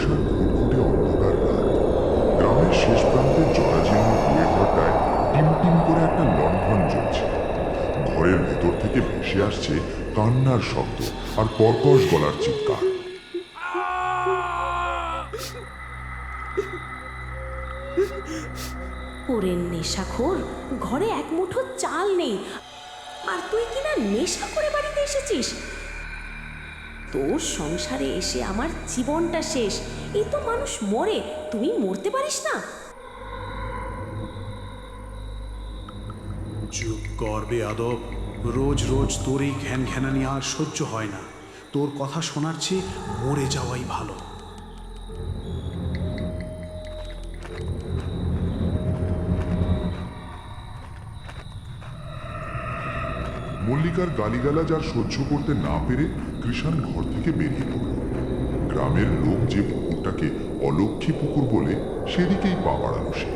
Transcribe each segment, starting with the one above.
বর্ষার ঘুটঘুটে অন্ধকার রাত। গ্রামের শেষ প্রান্তের জরাজীর্ণ কুয়ে ঘরটায় টিম টিম করে একটা লণ্ঠন জ্বলছে। ঘরের ভেতর থেকে ভেসে আসছে কান্নার শব্দ আর কর্কশ গলার চিৎকার। ওরে নেশাখোর, ঘরে এক মুঠো চাল নেই। আর তুই কিনা নেশা করে বাড়িতে এসেছিস? তোর সংসারে এসে আমার জীবনটা শেষ। এই তো মানুষ মরে, তুমি মরতে পারিস না। চুপ কর রোজ রোজ তোর এই ঘ্যান ঘ্যানানি আর সহ্য হয় না। তোর কথা শোনার চেয়ে মরে যাওয়াই ভালো। মল্লিকার গালিগালাজ আর সহ্য করতে না পেরে কৃষাণ ঘর থেকে বেরিয়ে পড়ল। গ্রামের লোক যে পুকুরটাকে অলক্ষী পুকুর বলে, সেদিকেই পা বাড়ালো সে।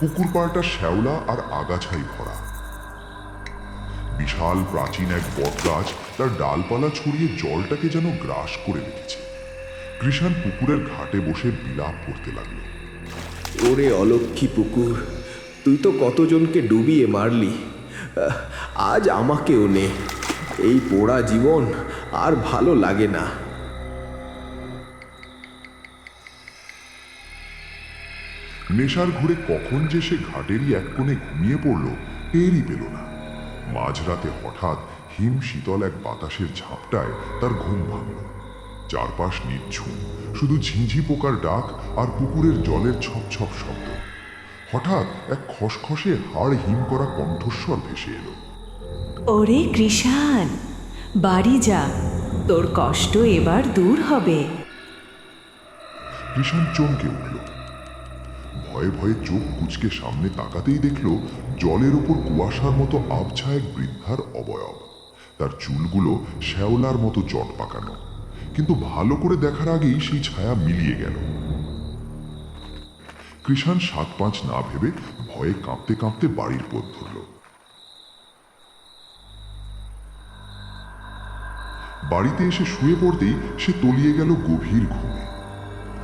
পুকুর পাড়টা শ্যাওলা আর আগাছাই ভরা। বিশাল প্রাচীন এক বটগাছ তার ডালপালা ছড়িয়ে জলটাকে যেন গ্রাস করে রেখেছে। কৃষাণ পুকুরের ঘাটে বসে বিলাপ করতে লাগল। ওরে অলক্ষী পুকুর তুই তো কতজনকে ডুবিয়ে মারলি। আজ আমাকেও নে। এই পোড়া জীবন আর ভালো লাগে না। নেশার ঘুরে কখন যে সে ঘাটেরই এক কোণে ঘুমিয়ে পড়ল টেরই পেল না। মাঝরাতে হঠাৎ হিম শীতল এক বাতাসের ঝাপটায় তার ঘুম ভাঙল। চারপাশ নিচ্ছুম শুধু ঝিঁঝি পোকার ডাক আর পুকুরের জলের ছপ ছপ শব্দ। হঠাৎ এক খসখসে হাড় হিম করা কণ্ঠস্বর ভেসে এলো। ওরে কৃষাণ বাড়ি যা তোর কষ্ট এবার দূর হবে। কৃষাণ চমকে উঠল। ভয়ে ভয়ে চোখ কুচকে সামনে তাকাতেই দেখল জলের উপর কুয়াশার মতো আবছা এক বৃদ্ধার অবয়ব। তার চুলগুলো শ্যাওলার মতো জট পাকানো। কিন্তু ভালো করে দেখার আগেই সেই ছায়া মিলিয়ে গেল। কৃষাণ সাত পাঁচ না ভেবে ভয়ে কাঁপতে কাঁপতে বাড়ির পথ ধরল। বাড়িতে এসে শুয়ে পড়তেই সে তলিয়ে গেল গভীর ঘুমে।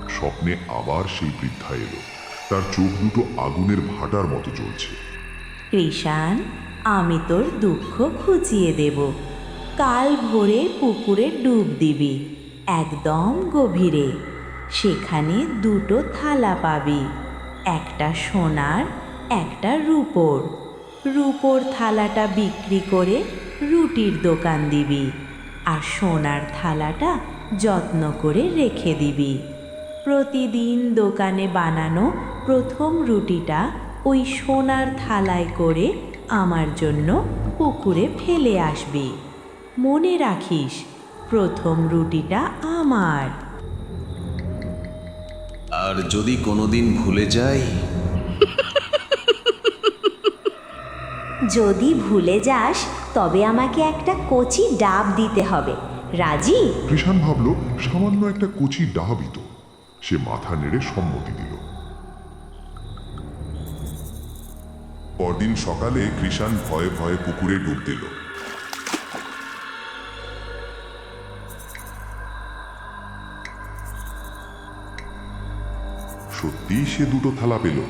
স্বপ্নে আবার সেই বৃদ্ধা এলো। তার চোখ দুটো আগুনের ভাটার মতো জ্বলছে। কৃষাণ, আমি তোর দুঃখ খুঁজিয়ে দেব। কাল ভোরে পুকুরে ডুব দিবি। একদম গভীরে। সেখানে দুটো থালা পাবি, একটা সোনার, একটা রূপোর। রূপোর থালাটা বিক্রি করে রুটির দোকান দিবি আর সোনার থালাটা যত্ন করে রেখে দিবি। প্রতিদিন দোকানে বানানো প্রথম রুটিটা ওই সোনার থালায় করে আমার জন্য পুকুরে ফেলে আসবি। মনে রাখিস প্রথম রুটিটা আমার। আর যদি কোনোদিন ভুলে যাই? যদি ভুলে যাস তবে আমাকে একটা কচি ডাব দিতে হবে। রাজি? কৃষাণ ভাবল সামান্য একটা কচি ডাবিত সে মাথা নেড়ে সম্মতি দিল। পরদিন সকালে কৃষাণ ভয়ে ভয়ে পুকুরে ডুব দিল। সত্যিই সে দুটো থালা পেল।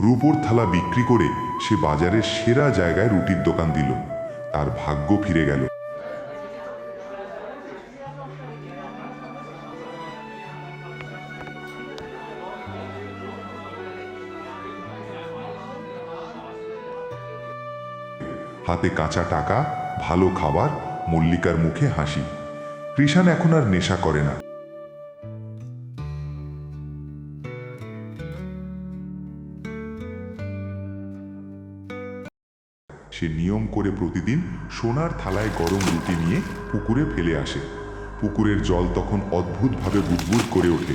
রূপোর থালা বিক্রি করে সে বাজারের সেরা জায়গায় রুটির দোকান দিল। তার ভাগ্য ফিরে গেল। হাতে কাঁচা টাকা, ভালো খাবার, মল্লিকার মুখে হাসি। কৃষাণ এখন আর নেশা করে না। সে নিয়ম করে প্রতিদিন সোনার থালায় গরম রুটি নিয়ে পুকুরে ফেলে আসে। পুকুরের জল তখন অদ্ভুতভাবে বুদবুদ করে ওঠে,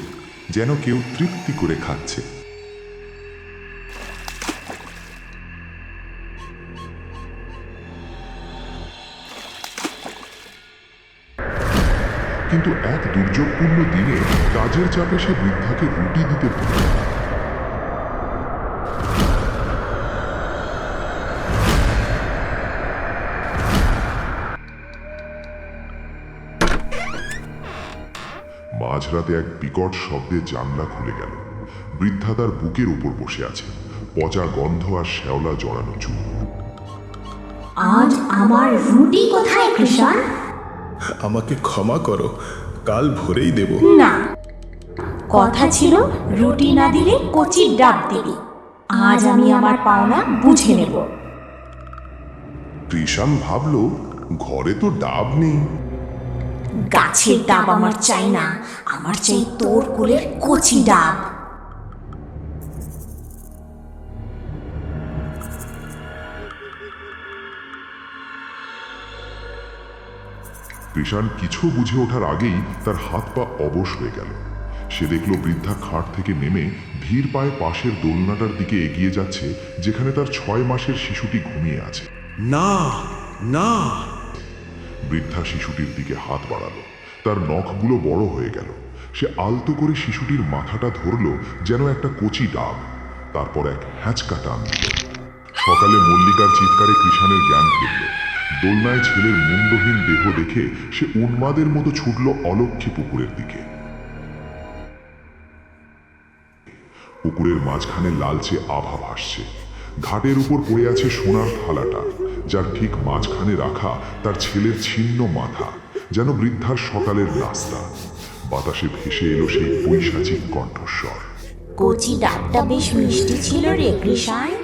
যেন কেউ তৃপ্তি করে খাচ্ছে। কিন্তু এক দুর্যোগপূর্ণ দিনে কাজের চাপে সে বৃদ্ধাকে রুটি দিতে ভুলে মাঝরাতে এক বিকট শব্দে জানলা খুলে গেল। বৃদ্ধা তার বুকের উপর বসে আছে। পচা গন্ধ আর শ্যাওলা জড়ানো চুল। আজ আমার রুটি কোথায় কৃষণ? আমাকে ক্ষমা করো কাল ভোরেই দেব। না। কথা ছিল রুটি না দিলে কচির ডাব দিবি। আজ আমি আমার পাওনা বুঝে নেব। কৃষাণ ভাবল ঘরে তো ডাব নেই। গাছের ডাব আমার চাই না আমার চাই তোর কুলের কচি ডাব। কৃষাণ কিছু বুঝে ওঠার আগেই তার হাত পা অবশ হয়ে গেল। সে দেখল বৃদ্ধা খাট থেকে নেমে ধীর পায়ে পাশের দোলনাটার দিকে এগিয়ে যাচ্ছে যেখানে তার ছয় মাসের শিশুটি ঘুমিয়ে আছে। না না বৃদ্ধা শিশুটির দিকে হাত বাড়ালো। তার নখগুলো বড় হয়ে গেল। সে আলতো করে শিশুটির মাথাটা ধরল যেন একটা কচি ডাব তারপর এক হ্যাঁচকা টান দিল। সকালে মল্লিকার চিৎকারে কৃষাণের জ্ঞান ফিরল। দোলনায় ছেলের মুন্ডহীন দেহ দেখে সে উন্মাদের মতো ছুটল অলক্ষী পুকুরের দিকে। পুকুরের মাঝখানে লালচে আভা ভাসছে। ঘাটের উপর পড়ে আছে সোনার থালাটা, যার ঠিক মাঝখানে রাখা তার ছেলের ছিন্ন মাথা, যেন বৃদ্ধার সকালের নাস্তা। বাতাসে ভেসে এলো সেই পৈশাচিক কণ্ঠস্বর। কচি ডাবটা বেশ মিষ্টি ছিল রে, কৃষণ।